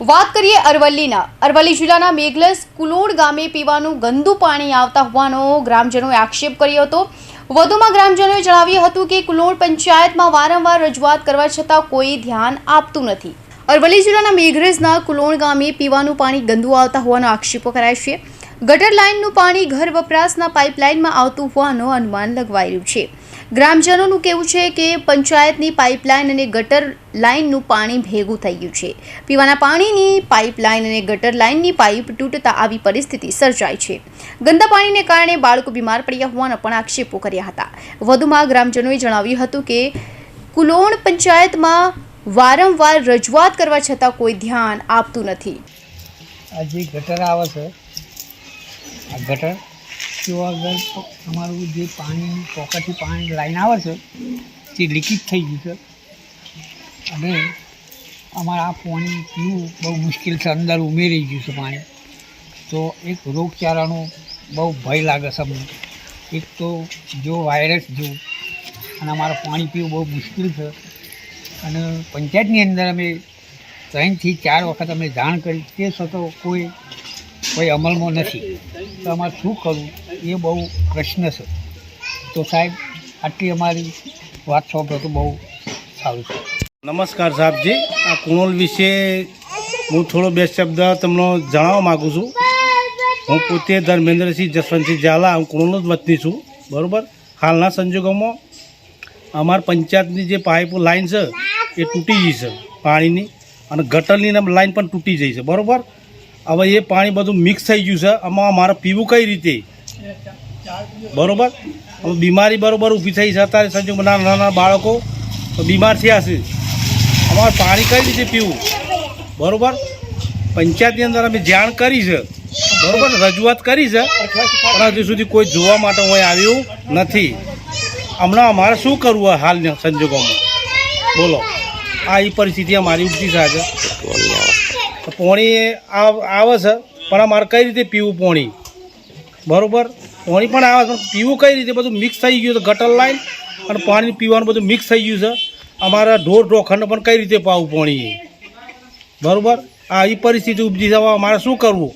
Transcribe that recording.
વાત કરીએ અરવલ્લીના. અરવલ્લી જિલ્લાના મેઘલસ કુલોડ ગામે પીવાનું ગંદુ પાણી આવતા હોવાનો ગ્રામજનોએ આક્ષેપ કર્યો હતો. વધુમાં ગ્રામજનોએ જણાવ્યું હતું કે કુલોડ પંચાયતમાં વારંવાર રજૂઆત કરવા છતાં કોઈ ધ્યાન આપતું નથી. અરવલ્લી જિલ્લાના મેઘરજના કુલોણ ગામે પીવાનું પાણી ગંદુ આવતા હોવાનો આક્ષેપો કરાય છે. ગટર લાઇનનું પાણી ઘર વપરાશના પાઇપલાઇનમાં આવતું હોવાનું અનુમાન લગવાઈ છે. ગ્રામજનોનું કહેવું છે કે પંચાયતની પાઇપલાઇન અને ગટર લાઇનનું પાણી ભેગું થઈ ગયું છે. પીવાના પાણીની પાઇપલાઇન અને ગટર લાઇનની પાઇપ તૂટતા આવી પરિસ્થિતિ સર્જાઈ છે. ગંદા પાણીને કારણે બાળકો બીમાર પડ્યા હોવાના પણ આક્ષેપો કર્યા હતા. વધુમાં ગ્રામજનોએ જણાવ્યું હતું કે કુલોણ પંચાયતમાં વારંવાર રજૂઆત કરવા છતાં કોઈ ધ્યાન આપતું નથી. આ જે ગટર આવે છે, આ ગટર તો આગળ તમારું જે પાણી પોકેટથી પાણી લાઈન આવે છે, તે લીકેજ થઈ ગયું છે. અને અમારા આ પાણી પીવું બહુ મુશ્કેલ છે, અંદર ઉમેરી ગયું છે પાણી. તો એક રોગચાળાનો બહુ ભય લાગે છે અમને. એક તો જો વાયરસ જેવું અને અમારે પાણી પીવું બહુ મુશ્કેલ છે. અને પંચાયતની અંદર અમે ત્રણથી ચાર વખત અમે જાણ કરી, તે છતાં કોઈ કોઈ અમલમાં નથી. તો અમારે શું કરવું? એ બહુ પ્રશ્ન છે. તો સાહેબ, આટલી અમારી વાત સાંભળો તો બહુ સારું છે. નમસ્કાર સાહેબજી. આ કુણોલ વિશે હું થોડો બે શબ્દ તમને જણાવવા માગું છું. હું પોતે ધર્મેન્દ્રસિંહ જસવંતસિંહ ઝાલા. હું કુણોલનો જ વતની છું. બરાબર? હાલના સંજોગોમાં અમારા પંચાયતની જે પાઇપ લાઇન છે, એ તૂટી ગઈ છે પાણીની. અને ગટરની લાઇન પણ તૂટી જઈ છે. બરાબર? હવે એ પાણી બધું મિક્સ થઈ ગયું છે. આમાં અમારે પીવું કઈ રીતે? બરાબર? બીમારી બરાબર ઊભી થઈ છે. અત્યારે સંજોગ નાના નાના બાળકો બીમાર થયા છે. અમારે પાણી કઈ રીતે પીવું? બરાબર? પંચાયતની અંદર અમે જાણ કરી છે. બરાબર? રજૂઆત કરી છે. પણ હજુ સુધી કોઈ જોવા માટે હોય આવ્યું નથી. હમણાં અમારે શું કરવું હાલના સંજોગોમાં? બોલો. આ એ પરિસ્થિતિ અમારી ઊભી થાય છે પોણી આવ- છે, પણ અમારે કઈ રીતે પીવું પોણી? બરાબર? પાણી પણ આવે છે પીવું કઈ રીતે? બધું મિક્સ થઈ ગયું છે ગટર લાઈન અને પાણી પીવાનું બધું મિક્સ થઈ ગયું છે. અમારા ઢોર ઢોખંડ પણ કઈ રીતે પાવું પાણી બરાબર? આ એ પરિસ્થિતિ ઉપજી જવા અમારે શું કરવું?